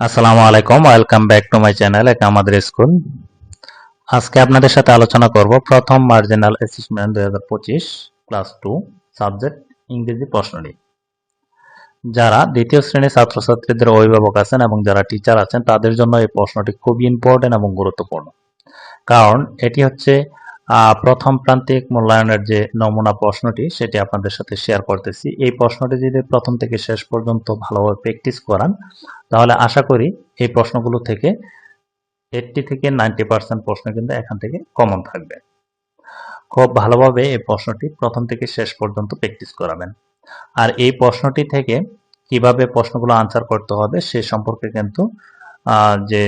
আসসালামু আলাইকুম, welcome back to my channel এটা আমাদের স্কুল। আজকে আপনাদের সাথে আলোচনা করব প্রথম মার্জিনাল অ্যাসেসমেন্ট দুই হাজার পঁচিশ ক্লাস টু সাবজেক্ট ইংরেজি প্রশ্ন নিয়ে যারা দ্বিতীয় শ্রেণির ছাত্রছাত্রীদের অভিভাবক আছেন এবং যারা টিচার আছেন, তাদের জন্য এই প্রশ্নটি খুবই ইম্পর্টেন্ট এবং গুরুত্বপূর্ণ। কারণ এটি হচ্ছে প্রথম প্রান্তিক মূল্যায়নের যে নমুনা প্রশ্নটি, সেটি আপনাদের সাথে শেয়ার করতেছি। এই প্রশ্নটি যদি প্রথম থেকে শেষ পর্যন্ত ভালোভাবে প্র্যাকটিস করান, তাহলে আশা করি এই প্রশ্নগুলো থেকে এইটটি থেকে নাইনটি পার্সেন্ট প্রশ্ন কিন্তু এখান থেকে কমন থাকবে। খুব ভালোভাবে এই প্রশ্নটি প্রথম থেকে শেষ পর্যন্ত প্র্যাকটিস করাবেন। আর এই প্রশ্নটি থেকে কীভাবে প্রশ্নগুলো আনসার করতে হবে, সে সম্পর্কে কিন্তু যে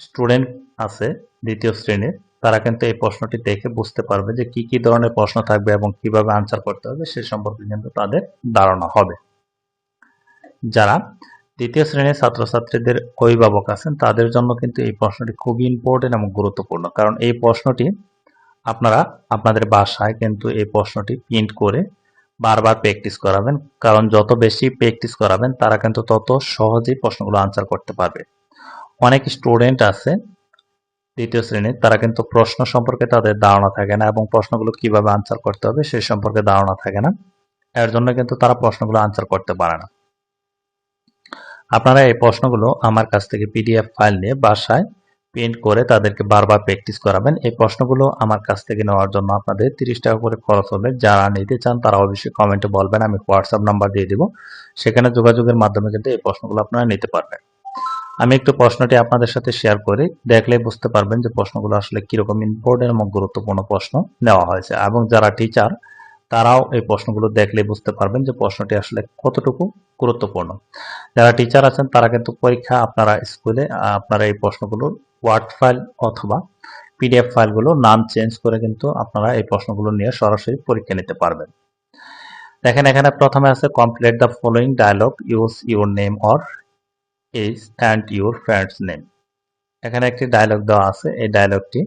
স্টুডেন্ট আছে দ্বিতীয় শ্রেণির তারা কিন্তু এই প্রশ্নটি দেখে বুঝতে পারবে যে কি কি ধরনের প্রশ্ন থাকবে এবং কীভাবে আনসার করতে হবে সে সম্পর্কে কিন্তু তাদের ধারণা হবে। যারা দ্বিতীয় শ্রেণির ছাত্রছাত্রীদের অভিভাবক আছেন, তাদের জন্য কিন্তু এই প্রশ্নটি খুবই ইম্পর্টেন্ট এবং গুরুত্বপূর্ণ। কারণ এই প্রশ্নটি আপনারা আপনাদের বাসায় কিন্তু এই প্রশ্নটি প্রিন্ট করে বারবার প্র্যাকটিস করাবেন। কারণ যত বেশি প্র্যাকটিস করাবেন, তারা কিন্তু তত সহজেই প্রশ্নগুলো আনসার করতে পারবে। অনেক স্টুডেন্ট আছে দ্বিতীয় শ্রেণির তারা কিন্তু প্রশ্ন সম্পর্কে তাদের ধারণা থাকে না এবং প্রশ্নগুলো কীভাবে আনসার করতে হবে সে সম্পর্কে ধারণা থাকে না। এর জন্য কিন্তু তারা প্রশ্নগুলো আনসার করতে পারে না। আপনারা এই প্রশ্নগুলো আমার কাছ থেকে পিডিএফ ফাইল নিয়ে বাসায় প্রিন্ট করে তাদেরকে বারবার প্র্যাকটিস করাবেন। এই প্রশ্নগুলো আমার কাছ থেকে নেওয়ার জন্য আপনাদের তিরিশ টাকা করে খরচ হবে। যারা নিতে চান তারা অবশ্যই কমেন্টে বলবেন, আমি হোয়াটসঅ্যাপ নাম্বার দিয়ে দিব। সেখানে যোগাযোগের মাধ্যমে কিন্তু এই প্রশ্নগুলো আপনারা নিতে পারবেন। আমি একটু প্রশ্নটি আপনাদের সাথে শেয়ার করি। দেখলে বুঝতে পারবেন যে প্রশ্নগুলো আসলে কীরকম ইম্পর্টেন্ট এবং গুরুত্বপূর্ণ প্রশ্ন নেওয়া হয়েছে। এবং যারা টিচার তারাও এই প্রশ্নগুলো দেখলে বুঝতে পারবেন যে প্রশ্নটি আসলে কতটুকু গুরুত্বপূর্ণ। যারা টিচার আছেন, তারা কিন্তু পরীক্ষা আপনারা স্কুলে আপনারা এই প্রশ্নগুলো ওয়ার্ড ফাইল অথবা পিডিএফ ফাইলগুলো নাম চেঞ্জ করে কিন্তু আপনারা এই প্রশ্নগুলো নিয়ে সরাসরি পরীক্ষা নিতে পারবেন। দেখেন, এখানে প্রথমে আছে complete the following dialogue use your name or age and your friends name এখানে একটি ডায়লগ দেওয়া আছে, এই ডায়লগটি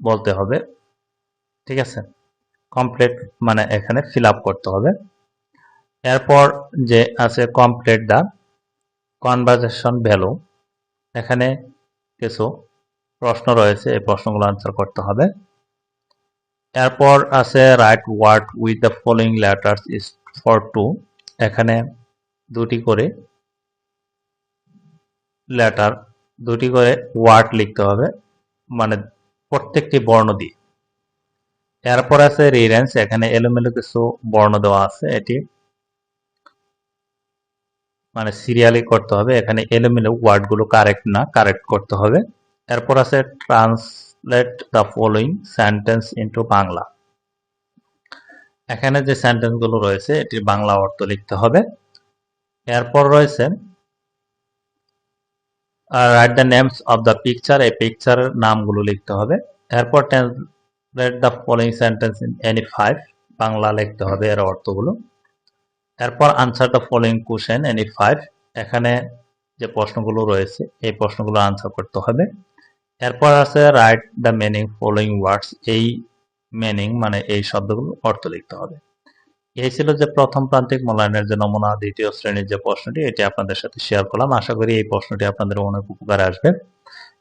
বলতে হবে, ঠিক আছে? কমপ্লিট মানে এখানে ফিল করতে হবে। এরপর যে আছে কমপ্লিট দ্য কনভারসেশন ভ্যালু এখানে কিছু প্রশ্ন রয়েছে, এই প্রশ্নগুলো আনসার করতে হবে। এরপর আছে write word with the following letters is for two এখানে দুটি করে লেটার দুটি করে ওয়ার্ড লিখতে হবে মানে প্রত্যেকটি বর্ণ দিয়ে। এরপর আছে রিরেন্স এখানে এলোমেলো কিছু বর্ণ দেওয়া আছে, এটি মানে সিরিয়ালি করতে হবে, এখানে এলোমেলো ওয়ার্ডগুলো কারেক্ট না কারেক্ট করতে হবে। এরপর আছে translate the following sentence into Bangla. এখানে যে সেন্টেন্সগুলো রয়েছে, এটির বাংলা অর্থ লিখতে হবে। এরপর রয়েছে write the names of the picture এই পিকচারের নামগুলো লিখতে হবে। এরপর translate the following sentence in any five Bangla লিখতে হবে এর অর্থগুলো। এরপর answer the following question any five এখানে যে প্রশ্নগুলো রয়েছে, এই প্রশ্নগুলো আনসার করতে হবে। এরপর আছে write the meaning following words এই মিনিং মানে এই শব্দগুলো অর্থ লিখতে হবে। এই ছিল যে প্রথম প্রান্তিক মূল্যায়নের যে নমুনা, দ্বিতীয় শ্রেণির যে প্রশ্নটি, এটি আপনাদের সাথে শেয়ার করলাম। আশা করি এই প্রশ্নটি আপনাদের অনেক উপকারে আসবে।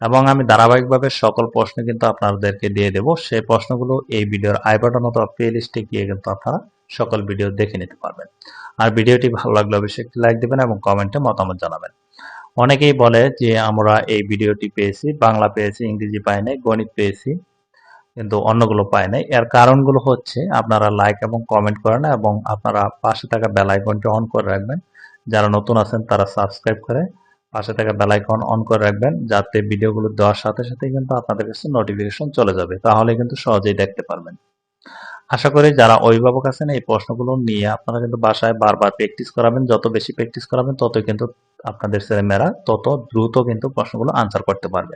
এবং আমি ধারাবাহিকভাবে সকল প্রশ্ন কিন্তু আপনাদেরকে দিয়ে দেব। সেই প্রশ্নগুলো এই ভিডিওর আই বাটন অথবা প্লে লিস্টে গিয়ে কিন্তু আপনারা সকল ভিডিও দেখে নিতে পারবেন। আর ভিডিওটি ভালো লাগলে অবশ্যই একটি লাইক দেবেন এবং কমেন্টে মতামত জানাবেন। অনেকেই বলে যে, আমরা এই ভিডিওটি পেয়েছি, বাংলা পেয়েছি, ইংরেজি পাই নাই গণিত পেয়েছি। কিন্তু অন্যগুলো পায় নাই। এর কারণগুলো হচ্ছে আপনারা লাইক এবং কমেন্ট করেন এবং আপনারা পাশে থাকা বেল আইকনটি অন করে রাখবেন। যারা নতুন আছেন তারা সাবস্ক্রাইব করে পাশে থাকা বেল আইকন অন করে রাখবেন যাতে ভিডিওগুলো দেওয়ার সাথে সাথে কিন্তু আপনাদের কাছে নোটিফিকেশন চলে যাবে। তাহলে কিন্তু সহজেই দেখতে পারবেন। আশা করি যারা অভিভাবক আছেন এই প্রশ্নগুলো নিয়ে আপনারা কিন্তু বাসায় বারবার প্র্যাকটিস করাবেন। যত বেশি প্র্যাকটিস করাবেন, ততই কিন্তু আপনাদের ছেলেমেয়েরা তত দ্রুত কিন্তু প্রশ্নগুলো আনসার করতে পারবে।